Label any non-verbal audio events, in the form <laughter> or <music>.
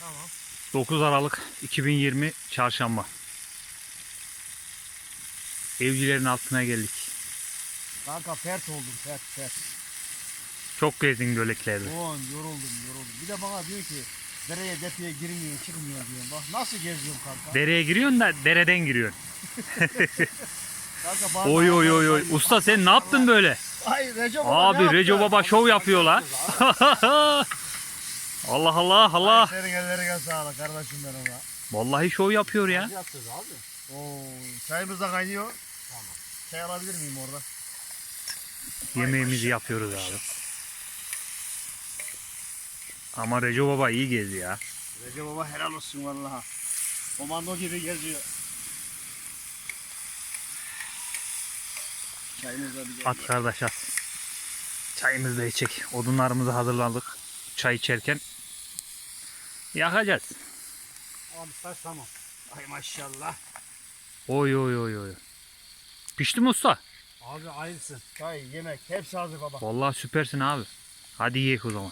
Tamam. 9 Aralık 2020 Çarşamba. Evcilerin altına geldik. Kanka pert oldum pert pert. Çok gezdin göleklerde. Oğlum yoruldum yoruldum. Bir de bana diyor ki dereye depiye girmiyor çıkmıyor diyor. Bak nasıl geziyorum kanka. Dereye giriyorsun da dereden giriyorsun. <laughs> kanka Oy oy oy oy. Usta sen ne yaptın böyle? Ay Recep Abi? Reco Baba şov yapıyor la. <laughs> Allah Allah Allah. Senin ellerine sağlık kardeşim benim ha. Vallahi şov yapıyor ya. yapacağız abi? Oo, çayımız da kaynıyor. Tamam. Çay alabilir miyim orada? Yemeğimizi yapıyoruz abi. Ama Reco Baba iyi gezi ya. Recep Baba helal olsun vallahi. Komando gibi geziyor. Çayımız da bir. At kardeş at. Çayımızı da içecek. Odunlarımızı hazırladık. Çay içerken yakacağız. Tamam saç tamam. Ay maşallah. Oy oy oy oy. Pişti mi usta? Abi ayrısın. Çay, yemek hepsi hazır baba. Vallahi süpersin abi. Hadi yiyek o zaman.